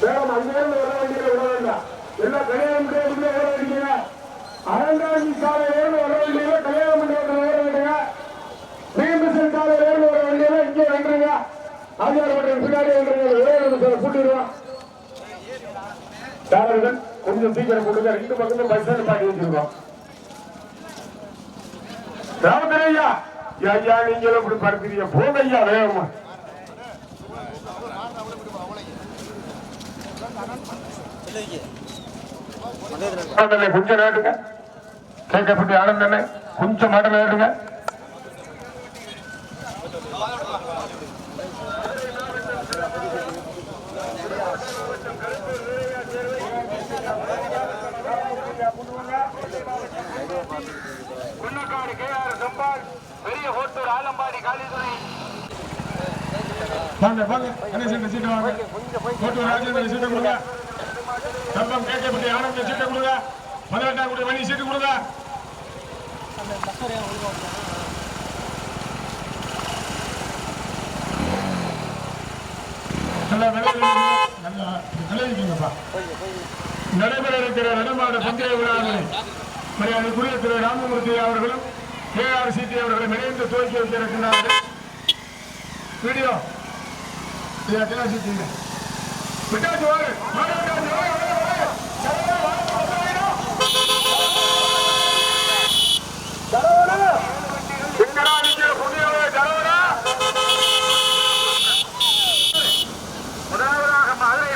வேகம் அங்கிருந்து வர வேண்டியது விட வேண்டாம் எல்லாம் கல்யாணம் மண்டபத்துக்குள்ள ஓட வேண்டியங்க அரங்காட்சி சாலையிலிருந்து வர வேண்டியது கல்யாண மண்டபத்தில் ஓட வேண்டியங்க பிஎம்எஸ்எல் சாலையிலிருந்து வர வேண்டியது. இங்கே பின்னாடி வென்றுங்க ஒரே நிமிஷம் கூட்டிடுவோம் கொஞ்சம் சீக்கிரம் கொடுங்க ரெண்டு பக்கமும் பஸ் ஸ்டாண்ட் பாட்டி வச்சிருக்கோம். ராமதன் ஐயா நீங்களும் இப்படி படுத்துறீங்க. போங்க ஐயா வேகமா. கொஞ்சம் நேட்டுங்க. கேட்கப்பட்டு ஆனந்தனை கொஞ்சம் மாட்டல நேட்டுங்க குன்னக்காடு கேஆர் சம்பால் பெரிய ஹோட்டூர் ஆலம்பாடி காளிதுரை வாங்க வாங்க என்ன சீட்டு வாங்க கோட்டூர் ராஜேந்திரன் சீட்டை கொடுங்க கம்பம் கேட்கப்பட்டு ஆனந்த சீட்டை கொடுங்க பதினெட்டாம் குடி மணி சீட்டு கொடுங்க நடைபெற இருக்கிற நடமாட பந்தய விழாவினை மரியாதைக்குரிய திரு ராமமூர்த்தி அவர்களும் கே ஆர் சிடி அவர்களும் இணைந்து துவக்கி வைத்திருக்கிறார்கள் வீடியோ விட்டாச்சு வாங்க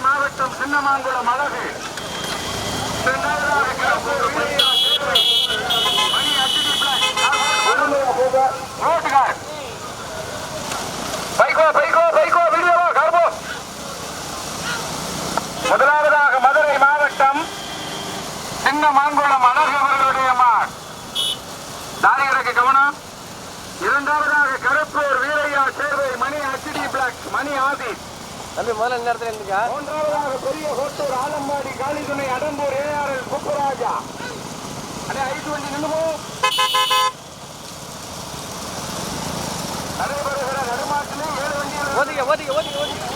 மாவட்டம் சின்னமாங்குளம் அழகு இரண்டாவதாக கிழக்கூர் மணி அச்சிடி பிளாக் ரோட்டுகார் பைகோ பைகோ பைகோ வீடியோவா கார்போ முதலாவதாக மதுரை மாவட்டம் சின்னமாங்குளம் அழகு அவர்களுடைய மார் தாரிகளுக்கு கவனம். இரண்டாவதாக கருப்பூர் வீரையா சேர்வை மணி அச்சிடி பிளாக் மணி ஆதித் தம்பி முதல்ல இந்த இடத்துல இருந்துக்கா? மூன்றாவதாக பெரிய கோட்டூர் ஆலம்பாடி காளிதுணை அடம்பூர் ஏஆர்எல் குப்புராஜா அடே ஐந்து வண்டி நின்றுமோ நடைபெறுகிற நடுமாட்டிலே ஏழு வண்டிகள். ஓதிக்க ஓதிக்க ஓதிக்க ஓதிக்க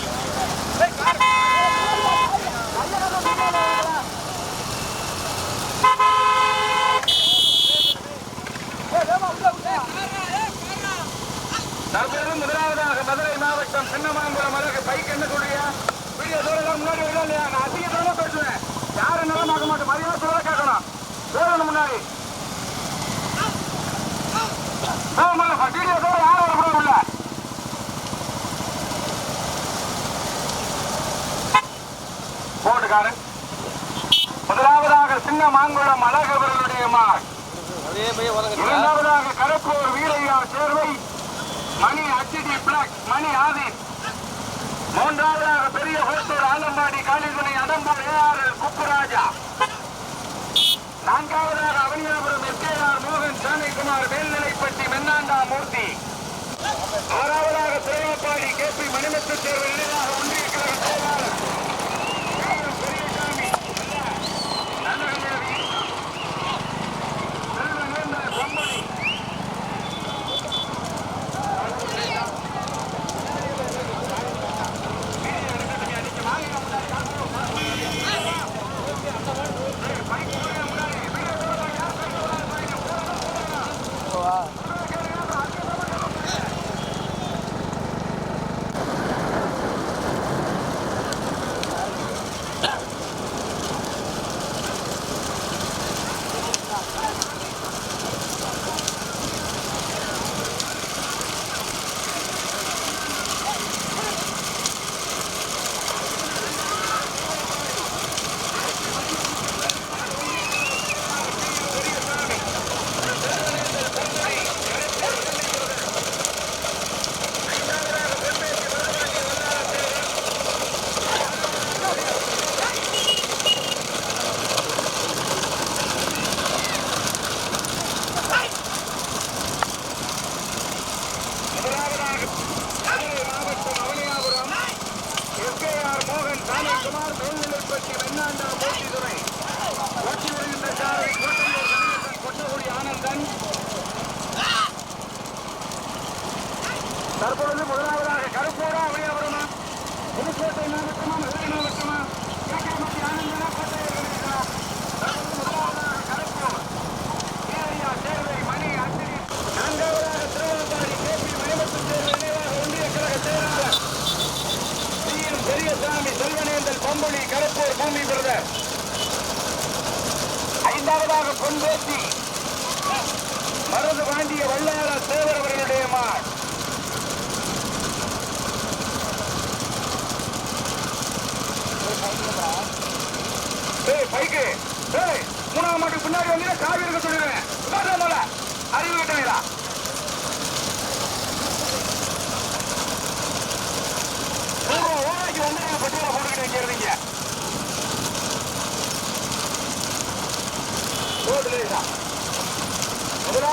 தற்போது முதலாவதாக மதுரை மாவட்டம் சின்னமாங்குளம் அழகு பைக் என்ன சொல்றியா வீடியோ தூரம் முன்னாடி வரல இல்லையா? நான் அதிக தூரம் பேசுவேன். யாரும் நிலமாக்க மாட்டேன் மரியாதை சொல்ல கேட்கணும். தூரம் முன்னாடி. வீடியோ தூரம் யாரும் வரக்கூடாது உள்ள? போட்டுக்காரன் முதலாவதாக சின்ன மாங்குளம் அழகு அவர்களுடைய மார் இரண்டாவதாக கருப்பூர் வீரையா சேர்வை மணி அச்சிடி பிளாக் மணி ஆதித் மூன்றாவதாக பெரிய ஹோட்டூர் ஆலம்பாடி காளிதுணை அடம்பூர் ஏஆர்எல் குப்புராஜா. நான்காவதாக அவனியாபுரம் எஸ்கேஆர் மோகன் சாமிக்குமார் மேல்நிலைப்பட்டி மென்னாண்டா மூர்த்தி ஆறாவதாக திருவாப்பாடி கே பி மணிமுத்து தேர்வு இணையாக ஒன்றிய கழக செயலாளர்.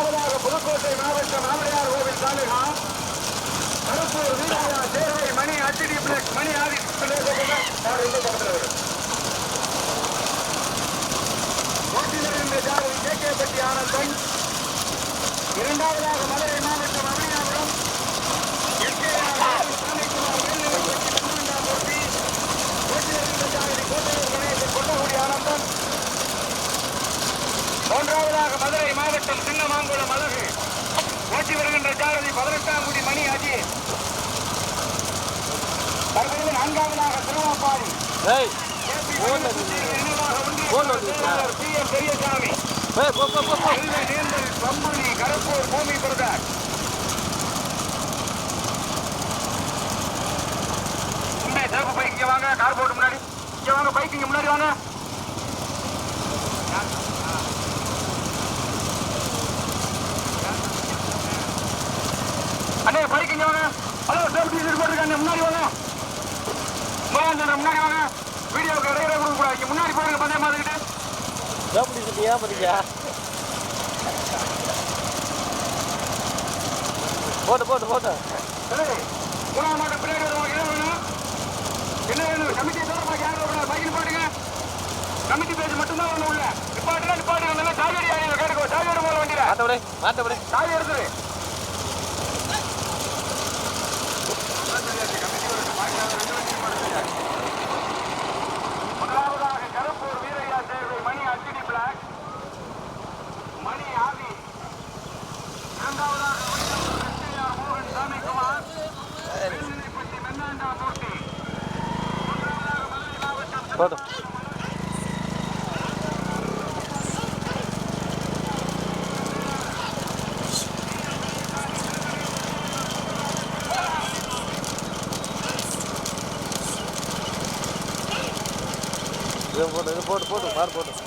முதலாவதாக புதுக்கோட்டை மாவட்டம் ஆமையார் கோவில் தாலுகா கருப்பூர் வீரா சேர்வை மணி அச்சடி பிளஸ் மணி ஆதி பக்கத்தில் வரும் ஓட்டிலிருந்து ஜாதி கே கே பட்டி ஆனந்தன். இரண்டாவதாக மதுரை மாவட்டம் அவனியாபுரம் சாமிக்குமார் மேல்நிலைப்பட்டி கண்ணாண்டாமூர்த்தி ஓட்டிலிருந்து ஜாதி கோட்டையூர் கணேசன் கொட்டகுடி ஆனந்தன் மூன்றாவதாக மதுரை மாவட்டம் சின்னமாங்குளம் அழகு. ஓட்டி வருகின்ற ஜாரதி பதினெட்டாம் குடி மணி அஜித். தற்போது நான்காவதாக திருவாப்பாடி? பெரியசாமி. போ போ போ போ. நேர்ந்தல் பம்புலி கரப்பூர் பூமி உண்மை சிறப்பு பைக் இங்க வாங்க கார் போட்டு முன்னாடி. இங்க வாங்க பைக் இங்க முன்னாடி வாங்க அண்ணே பைக் இங்க வாங்க ஹலோ முன்னாடி வாங்க. முன்னாடி முன்னாடி வாங்க. வீடியோக்கு இடையில கொடுக்க கூடாது முன்னாடி போடுங்க பந்தயம் பார்த்துக்கிட்டு? எப்படி சுத்தியா பாத்தீங்க போட்டு போட்டு போட்டு. மூணாம் மாட்டு பின்னாடி வருவாங்க என்ன வேணும்? என்ன வேணும்? கமிட்டி தோறமாக யாரும் வரக்கூடாது பைக் நிப்பாட்டுங்க. கமிட்டி பேஜ் மட்டும்தான் ஒண்ணு உள்ள. நிப்பாட்டுனா நிப்பாட்டுங்க. சாகடி ஆகிய கேட்டுக்கோ. சாகடி போல வண்டியில மாட்ட விடு. சாவி எடுத்துரு முதலாவதாக கருப்பூர் வீரையா தேர்வை மணி அச்சிடி பிளாக் மணி ஆதி இரண்டாவதாக வைக்கம் எஸ்ஐஆர் மோகன் சாமிக்குமார் மேல்நிலைப்பட்டி மென்னாண்டா மூர்த்தி மூன்றாவதாக மதுரை மாவட்டம் போட்டு இது போட்டு இது போட்டு போட்டு மாறு போட்டு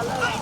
போட்டு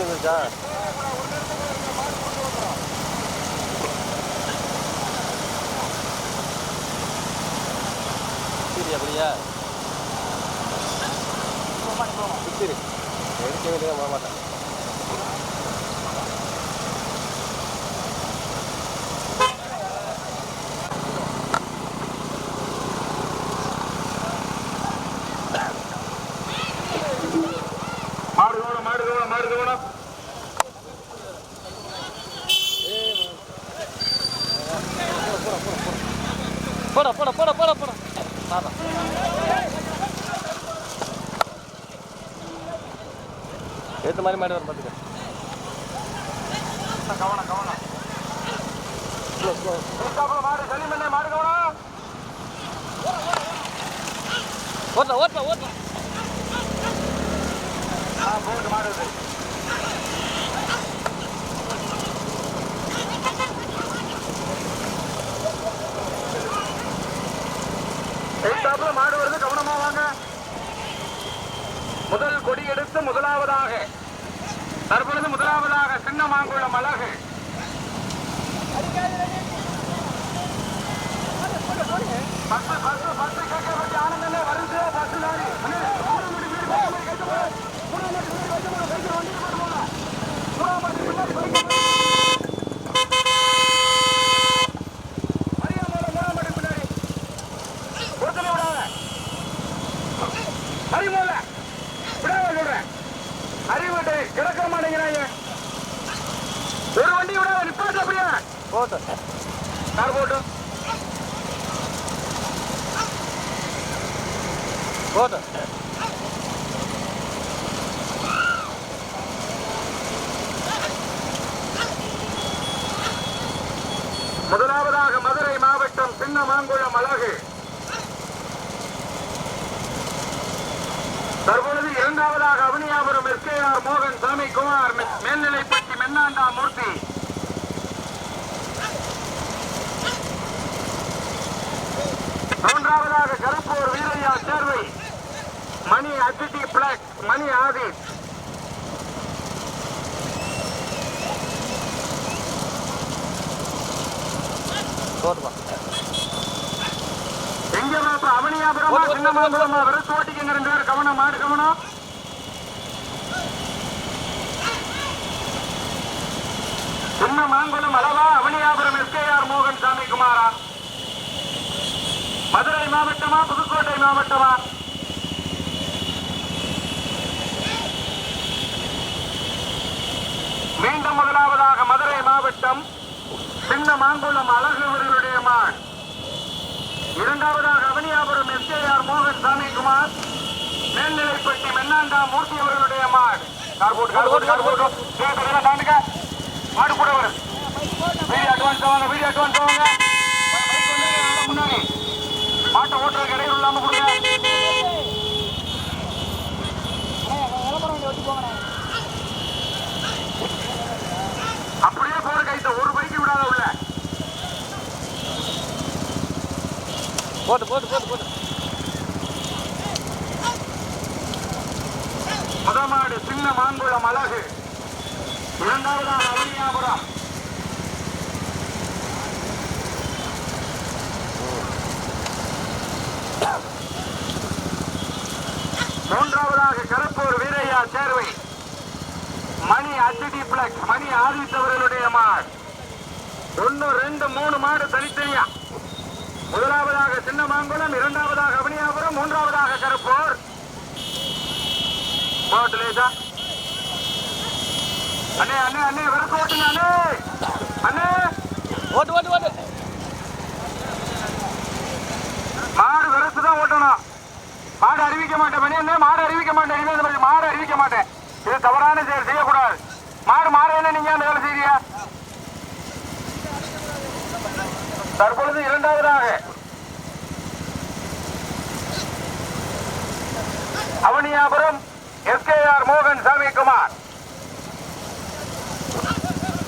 கொடி வந்துருச்சா சரி அப்படியா சுத்திரு எடுக்க வேண்டிய போக மாட்டேன் மாடு கவனம் மாடு கவனம் மாடு கவனம் போட போட போட போட. பாப்பா. ஏற்ற மாதிரி மாடி வர பார்த்துக்க கவனம் கவனம். மாடு சலிமண்ணே மாடு கவனம். ஓட்டா ஓட்டா ஓட்டா ஆ போட்டு மாடு வருது. மாடு வருது கவனமா வாங்க. முதல் கொடி எடுத்து முதலாவதாக தற்பொழுது முதலாவதாக சின்ன மாங்குளம் அழகு. பஸ் பஸ் பஸ் கேட்க வேண்டிய ஆனந்தமே வருது பஸ் லாரி அண்ணே, மூணு மணி வீடு பத்து மணி கைத்து போடு. மூணு மணி வீடு கைத்து போடு, கைத்து வண்டி போடு போங்க. மூணாம் மணி பின்னாடி பைக்கு போடு. மரியாதை மூணாம் மணி பின்னாடி. ஒருத்தனை விடாத. அறிவோல விடாத சொல்றேன் அறிவிட்டு கிடக்க மாட்டேங்கிறாங்க ஒரு வண்டி விடாத நிப்பாட்டு அப்படியே போட்ட கார் போட்டு போட்ட முதலாவதாக மதுரை மாவட்டம் சின்ன மாங்குளம் அழகு. தற்பொழுது இரண்டாவதாக அவனியாபுரம் எஸ்கேஆர் மோகன் சாமி குமார் மேல்நிலைப்பட்டி மென்னாண்டா மூர்த்தி மூன்றாவதாக கருப்பூர் வீரையா சேர்வை மணி அச்சிட்டி பிளக் மணி ஆதி போட்டுப்பா எங்க மாப்ப அவனியாபுரமா சின்ன மாங்குளமா விரத்து ஓட்டிக்கங்க ரெண்டு பேரும் கவனம் மாடு கவனம். சின்ன மாங்குளம் அளவா அவனியாபுரம் எஸ்கேஆர் மோகன் சாமி குமாரா? மதுரை மாவட்டமா புதுக்கோட்டை மாவட்டமா? மீண்டும் முதலாவதாக மதுரை மாவட்டம் சின்ன மாங்குளம் அழகுவர்களுடைய மான். இரண்டாவதாக அவனியாபுரம் எஸ்ஏஆர் மோகன் சாமிக்குமார் மேல்நிலைப்பட்டி மென்னாண்டா மூர்த்தி அவர்களுடைய மாடு மாடு கூட வரும். வீடியோ அட்வான்ஸ் வாங்க வீடியோ அட்வான்ஸ் வாங்க பைக் வந்து நல்லா முன்னாடி மாட்டை ஓட்டுறதுக்கு இடையூறு இல்லாம கொடுங்க அப்படியே போற கைத்த ஒரு பைக்கு விடாத உள்ள போட்டு போட்டு போட்டு போட்டு முதமாடு சின்ன மாங்குளம் அழகு. இரண்டாவதாக அவனியாபுரம் மூன்றாவதாக வீரையா சேர்வை. மணி அசிடி பிளக் மணி ஆதித்தவர்களுடைய மாடு. ஒன்னு ரெண்டு மூணு மாடு தனித்தனியா? முதலாவதாக சின்ன மாங்குளம் இரண்டாவதாக அவனியாபுரம் மூன்றாவதாக கரப்பூர். அண்ணே அண்ணே அண்ணே விரட்டு ஓட்டுங்க அண்ணே. அண்ணே. ஓட்டு ஓட்டு ஓட்டு. மாடு விரட்டு தான் ஓட்டணும். மாடு அறிவிக்க மாட்டேன் மணி மாடு அறிவிக்க மாட்டேன் மாடு அறிவிக்க மாட்டேன். இது தவறான செயல் செய்யக்கூடாது. மாடு மாடு என்ன நீங்க அந்த வேலை செய்யறியா தற்பொழுது இரண்டாவதாக. அவனியாபுரம் எஸ்கேஆர் மோகன் சாமிக்குமார்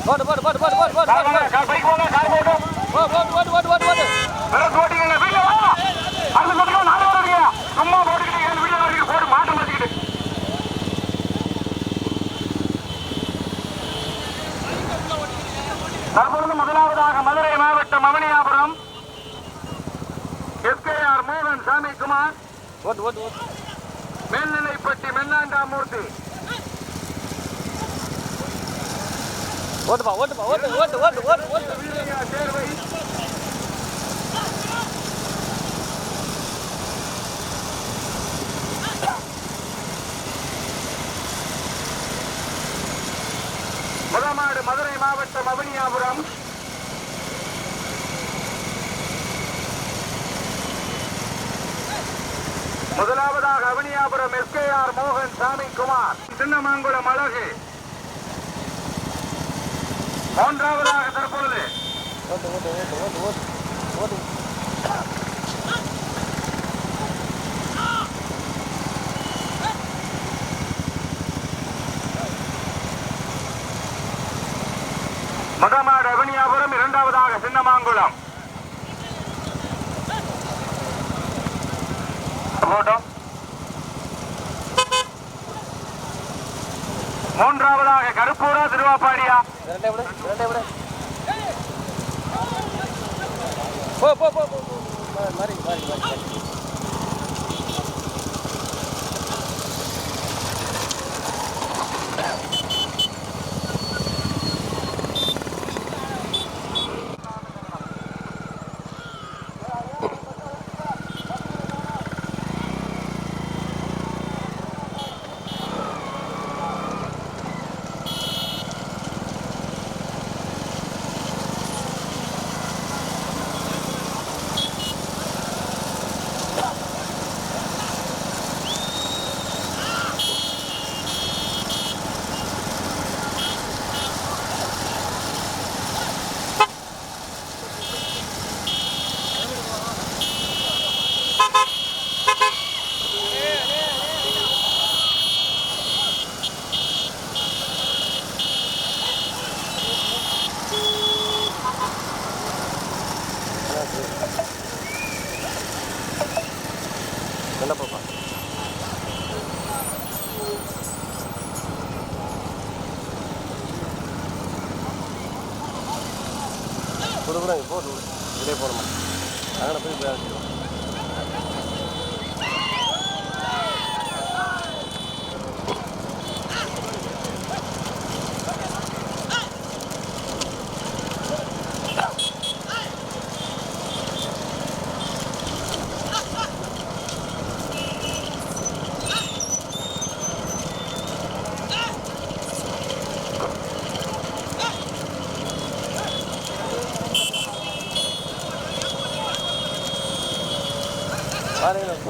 போடு போடு போடு போடு போடு போடு போடு. போடு போடு போடு போடு போடு போடு போடு போடு போடு போடு போடு போடு போடு போடு போடு போட்டு போட்டு போட்டு மேல்நிலைப்பட்டி மென்னாண்டாமூர்த்தி ஓட்டுப்பா ஓட்டுப்பா ஓட்டு ஓட்டு ஓட்டு ஓட்டு ஓட்டு சேர்வை. முதமாடு மதுரை மாவட்டம் அவனியாபுரம். முதலாவதாக அவனியாபுரம் எஸ்கேஆர் மோகன் சாமிக்குமார் சின்னமாங்குளம் அழகு. மூன்றாவதாக தற்பொழுது. ஓட்டு முதமாடு அவனியாபுரம் இரண்டாவதாக சின்னமாங்குளம் போட்டோம் மூன்றாவதாக கருப்பூரா திருவாப்பாடியா. போ போ போ போ. மாறி மாறி மாறி.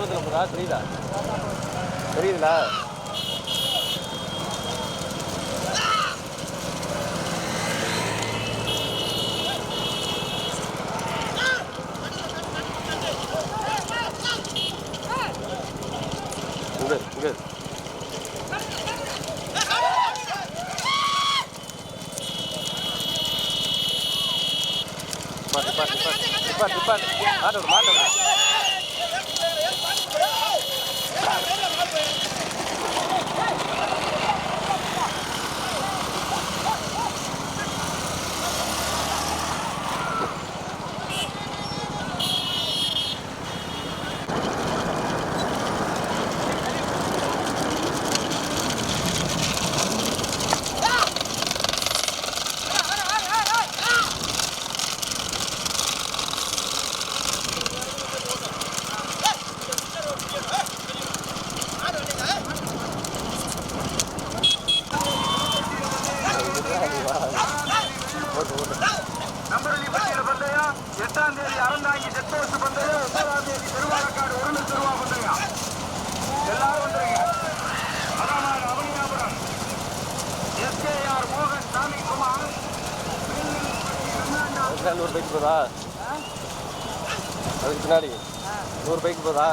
குளத்தில் போதா தெரியுதா? தெரியுதுங்களா இங்க இங்க. எட்டாம் தேதி அறந்தாங்கி போஸ்ட் பந்தயம் ஒன்பதாம் தேதி திருவாரக்காடு உருண்டு திருவா பந்தயம். எல்லாரும் வந்துருங்க. அதாமார் அவனியாபுரம் எஸ்கேஆர் மோகன் சாமிக்குமார் அதுக்கு நூறு பைக் போதா? அதுக்கு பின்னாடி. நூறு பைக் போதா?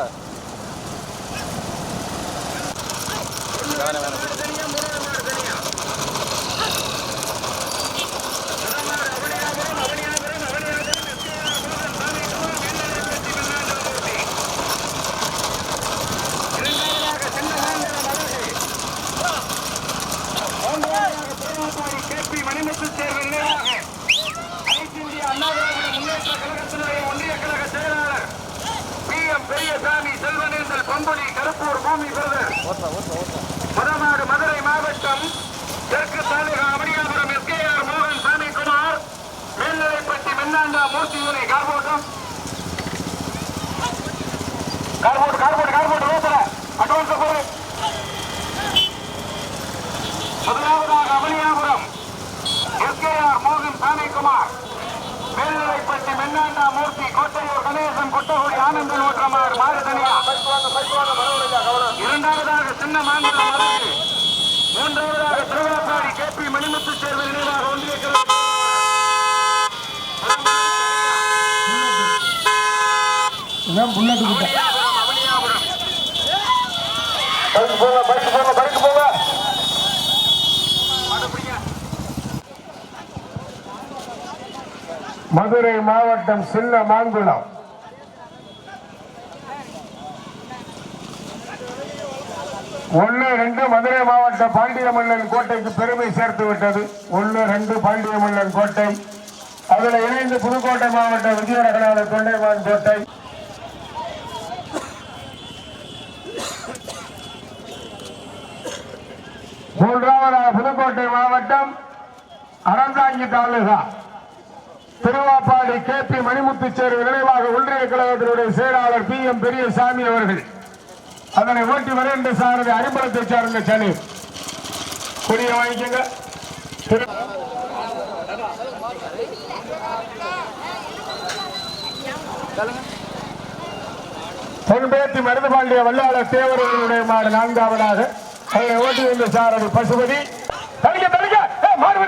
வேணாம் வேணாம் தனியா மூணாவது மாடு தனியா சுவாமி பிரதர் ஓட்டலாம் ஓட்டலாம் ஓட்டலாம் முதமாடு மதுரை மாவட்டம் தெற்கு தாலுகா அமணியாபுரம் எஸ்கேஆர் மோகன் சாமிக்குமார் மேல்நிலைப்பட்டி மின்னாண்டா மூர்த்தி யூனி கார்போட்டம் கார்போட் கார்போட் கார்போட் ரோசல அட்வான்ஸ் போடு. முதலாவதாக அமணியாபுரம் எஸ்கேஆர் மோகன் சாமிக்குமார் மேல்நிலைப்பட்டி மின்னாண்டா மூர்த்தி கோட்டையூர் கணேசன் குட்டகுடி ஆனந்தன் ஓற்றமார் மாறுதனியா இரண்டாவதாக சின்ன மாங்குளம் அழகு மூன்றாவதாக திருவிழாப்பாடி கே பி மணிமுத்து சேர்வு நினைவாக அவனியாபுரம், போங்க போங்க போங்க. பிடிங்க. மதுரை மாவட்டம் சின்ன மாங்குளம். ஒன்னு ரெண்டு மதுரை மாவட்டம் பாண்டியமல்லன் கோட்டைக்கு பெருமை சேர்த்து விட்டது. ஒன்னு ரெண்டு பாண்டியமல்லன் கோட்டை. அதில் இணைந்து புதுக்கோட்டை மாவட்ட விஜயநகரான தொண்டைமான் கோட்டை. மூன்றாவதாக புதுக்கோட்டை மாவட்டம் அறந்தாங்கி தாலுகா. திருவாப்பாடி கே பி மணிமுத்துச்சேரி நினைவாக ஒன்றிய கழகத்தினுடைய செயலாளர் பி எம் பெரியசாமி அவர்கள். அதனை ஓட்டி வர என்று சாரதி அறிமுகத்தை சார்ந்த சனி. கொடியை வாங்கிக்கங்க. திரு- தென்பேத்தி மருதுபாண்டிய வல்லாளர் தேவர்களுடைய மாடு நான்காவதாக. அதனை ஓட்டி வந்த சாரதி பசுபதி. தடுக்க தடுக்க மாடு